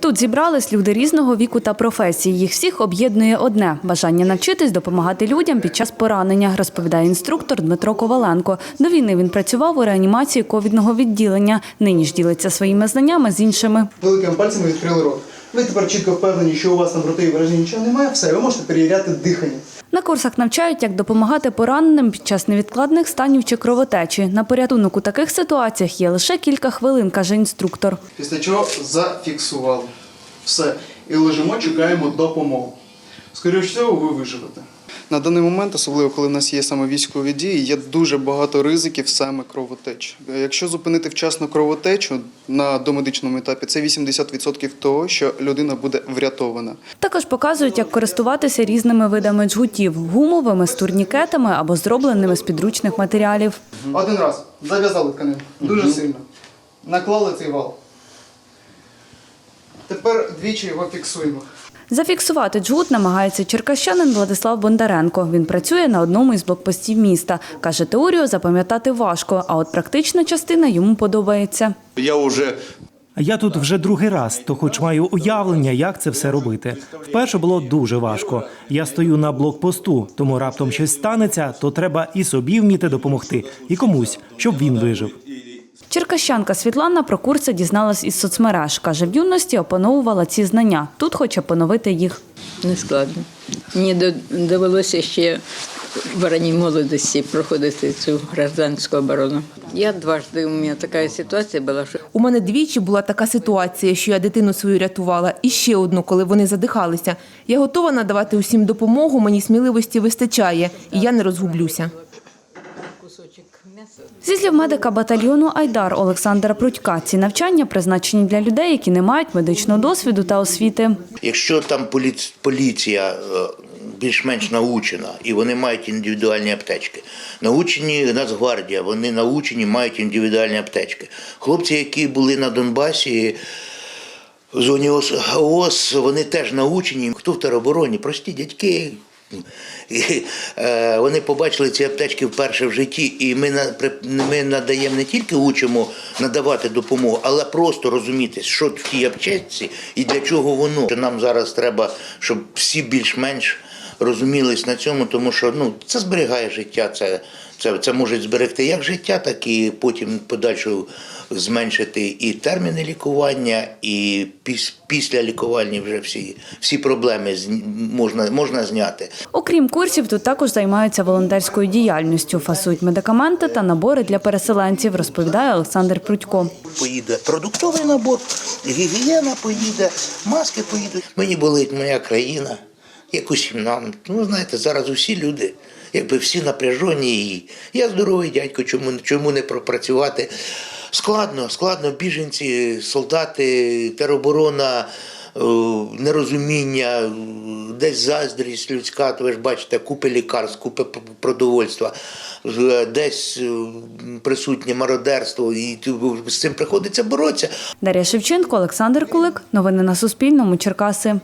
Тут зібрались люди різного віку та професії. Їх всіх об'єднує одне бажання навчитись допомагати людям під час поранення, розповідає інструктор Дмитро Коваленко. До війни він працював у реанімації ковідного відділення. Нині ж ділиться своїми знаннями з іншими. Великими пальцями відкрили рот. Ви тепер чітко впевнені, що у вас на і враження нічого немає, все, ви можете перевіряти дихання. На курсах навчають, як допомагати пораненим під час невідкладних станів чи кровотечі. На порятунок у таких ситуаціях є лише кілька хвилин, каже інструктор. Після чого зафіксували. Все. І лежимо, чекаємо допомогу. Скоріше всього, ви виживете. На даний момент, особливо коли в нас є саме військові дії, є дуже багато ризиків саме кровотеч. Якщо зупинити вчасно кровотечу на домедичному етапі, це 80% того, що людина буде врятована. Також показують, як користуватися різними видами джгутів – гумовими, з турнікетами або зробленими з підручних матеріалів. Один раз зав'язали тканину дуже сильно. Наклали цей вал. Тепер двічі його фіксуємо. Зафіксувати джгут намагається черкащанин Владислав Бондаренко. Він працює на одному із блокпостів міста. Каже, теорію запам'ятати важко, а от практична частина йому подобається. Я вже Я тут вже другий раз, то хоч маю уявлення, як це все робити. Вперше було дуже важко. Я стою на блокпосту, тому раптом щось станеться, то треба і собі вміти допомогти, і комусь, щоб він вижив. Черкащанка Світлана про курси дізналась із соцмереж. Каже, в юності опановувала ці знання. Тут хоче поновити їх. Не складно. Мені довелося ще в ранній молодості проходити цю гражданську оборону. Я дважди у мене така ситуація була, що У мене двічі була така ситуація, що я дитину свою рятувала, і ще одну, коли вони задихалися. Я готова надавати усім допомогу, мені сміливості вистачає, і я не розгублюся. Зі слів медика батальйону Айдар Олександра Прудька, ці навчання призначені для людей, які не мають медичного досвіду та освіти. якщо там поліція е, більш-менш научена і вони мають індивідуальні аптечки, научені Нацгвардія, вони научені, мають індивідуальні аптечки. Хлопці, які були на Донбасі. В зоні ООС вони теж научені. Хто в теробороні? Прості дядьки. І, е, вони побачили ці аптечки вперше в житті, і ми, на, ми надаємо не тільки учимо надавати допомогу, але просто розуміти, що в тій аптечці і для чого воно. Що Нам зараз треба, щоб всі більш-менш розумілись на цьому, тому що ну, це зберігає життя, це, це, це може зберегти як життя, так і потім подальшу зменшити і терміни лікування, і піс, після лікування вже всі, всі проблеми можна, можна зняти. Окрім курсів, тут також займаються волонтерською діяльністю, фасують медикаменти та набори для переселенців, розповідає Олександр Прудько. Поїде продуктовий набор, гігієна поїде, маски поїдуть. Мені болить моя країна, як усім нам. Ну, знаєте, зараз усі люди, якби всі напряжені. І я здоровий дядько, чому, чому не пропрацювати? Складно, складно, біженці, солдати, тероборона, е, нерозуміння, десь заздрість людська, то ви ж бачите, купи лікарств, купи продовольства, е, десь е, присутнє мародерство, і з цим приходиться боротися. Дар'я Шевченко, Олександр Кулик. Новини на Суспільному. Черкаси.